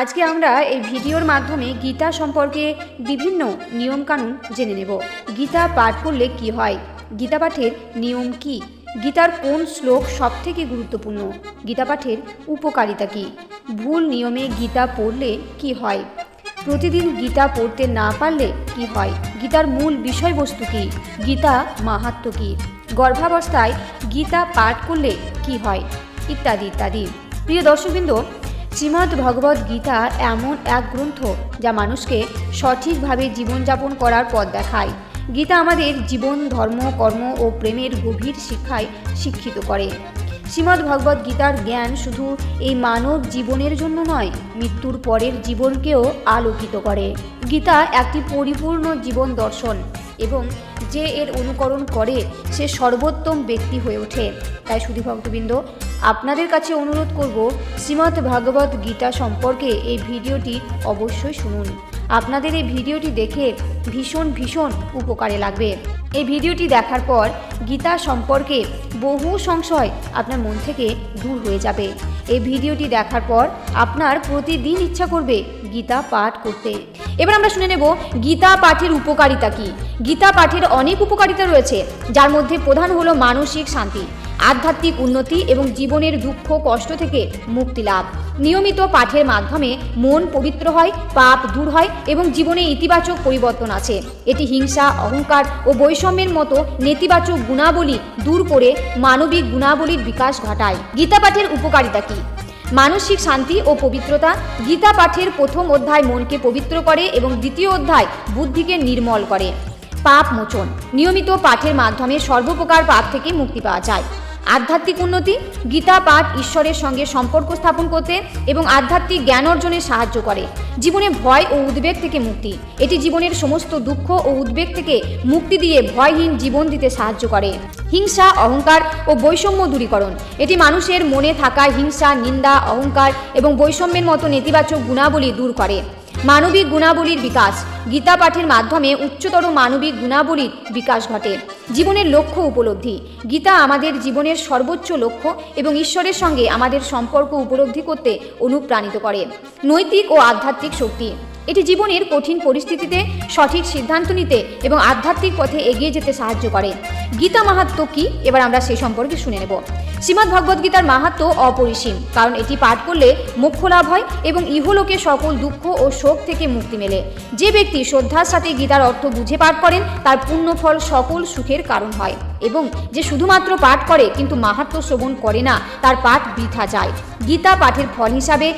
আজকে আমরা এই ভিডিওর মাধ্যমে গীতা সম্পর্কে বিভিন্ন নিয়মকানুন জেনে নেব। গীতা পাঠ করলে কি হয়? গীতা পাঠের নিয়ম কি? গীতার কোন শ্লোক সবথেকে গুরুত্বপূর্ণ? গীতা পাঠের উপকারিতা কি? ভুল নিয়মে গীতা পড়লে কি হয়? প্রতিদিন গীতা পড়তে না পারলে কি হয়? গীতার মূল বিষয়বস্তু কি? গীতা মাহাত্ম কি? গর্ভাবস্থায় গীতা পাঠ করলে কি হয়? ইত্যাদি ইত্যাদি। প্রিয় দর্শকবৃন্দ শ্রীমদ্ ভগবদ্ গীতা এমন এক গ্রন্থ যা মানুষকে সঠিকভাবে জীবনযাপন করার পথ দেখায়। গীতা আমাদের জীবন, ধর্ম, কর্ম ও প্রেমের গভীর শিক্ষায় শিক্ষিত করে। শ্রীমদ্ ভগবদ্ গীতার জ্ঞান শুধু এই মানব জীবনের জন্য নয়, মৃত্যুর পরের জীবনকেও আলোকিত করে। গীতা একটি পরিপূর্ণ জীবন দর্শন এবং যে এর অনুকরণ করে, সে সর্বোত্তম ব্যক্তি হয়ে ওঠে। তাই শুধু ভক্তবৃন্দ, আপনাদের কাছে অনুরোধ করব, শ্রীমদ্ ভাগবত গীতা সম্পর্কে এই ভিডিওটি অবশ্যই শুনুন। আপনাদের এই ভিডিওটি দেখে ভীষণ ভীষণ উপকারে লাগবে। এই ভিডিওটি দেখার পর গীতা সম্পর্কে বহু সংশয় আপনার মন থেকে দূর হয়ে যাবে। এই ভিডিওটি দেখার পর আপনার প্রতিদিন ইচ্ছা করবে গীতা পাঠ করতে। এবার আমরা শুনে নেব গীতা পাঠের উপকারিতা কি? গীতা পাঠের অনেক উপকারিতা রয়েছে, যার মধ্যে প্রধান হলো মানসিক শান্তি, আধ্যাত্মিক উন্নতি এবং জীবনের দুঃখ কষ্ট থেকে মুক্তি লাভ। নিয়মিত পাঠের মাধ্যমে মন পবিত্র হয়, পাপ দূর হয় এবং জীবনে ইতিবাচক পরিবর্তন আছে। এটি হিংসা, অহংকার ও বৈষম্যের মতো নেতিবাচক গুণাবলী দূর করে মানবিক গুণাবলীর বিকাশ ঘটায়। গীতা পাঠের উপকারিতা কী? মানসিক শান্তি ও পবিত্রতা। গীতা পাঠের প্রথম অধ্যায় মনকে পবিত্র করে এবং দ্বিতীয় অধ্যায় বুদ্ধিকে নির্মল করে। পাপ মোচন। নিয়মিত পাঠের মাধ্যমে সর্বপ্রকার পাপ থেকে মুক্তি পাওয়া যায়। আধ্যাত্মিক উন্নতি, গীতা, পাঠ, ঈশ্বরের সঙ্গে সম্পর্ক স্থাপন করতে এবং আধ্যাত্মিক জ্ঞান অর্জনে সাহায্য করে। জীবনে ভয় ও উদ্বেগ থেকে মুক্তি। এটি জীবনের সমস্ত দুঃখ ও উদ্বেগ থেকে মুক্তি দিয়ে ভয়হীন জীবন দিতে সাহায্য করে। হিংসা, অহংকার ও বৈষম্য দূরীকরণ। এটি মানুষের মনে থাকা হিংসা, নিন্দা, অহংকার এবং বৈষম্যের মতো নেতিবাচক গুণাবলী দূর করে। মানবিক গুণাবলীর বিকাশ। গীতা পাঠের মাধ্যমে উচ্চতর মানবিক গুণাবলীর বিকাশ ঘটে। জীবনের লক্ষ্য উপলব্ধি। গীতা আমাদের জীবনের সর্বোচ্চ লক্ষ্য এবং ঈশ্বরের সঙ্গে আমাদের সম্পর্ক উপলব্ধি করতে অনুপ্রাণিত করে। নৈতিক ও আধ্যাত্মিক শক্তি। এটি জীবনের কঠিন পরিস্থিতিতে সঠিক সিদ্ধান্ত নিতে এবং আধ্যাত্মিক পথে এগিয়ে যেতে সাহায্য করে। গীতা মাহাত্ম কি? এবার আমরা সেই সম্পর্কে শুনে নেব। শ্রীমদ্ ভগবদ্ গীতার মাহাত্ম অপরিসীম, কারণ এটি পাঠ করলে মোক্ষ লাভ হয় এবং ইহলোকে সকল দুঃখ ও শোক থেকে মুক্তি মেলে। যে ব্যক্তি শ্রদ্ধার সাথে গীতার অর্থ বুঝে পাঠ করেন, তার পুণ্যফল সকল সুখের কারণ হয় এবং যে শুধুমাত্র পাঠ করে, কিন্তু মাহাত্ম শ্রবণ করে না, তার পাঠ বৃথা যায়। গীতা পাঠের ফল হিসাবে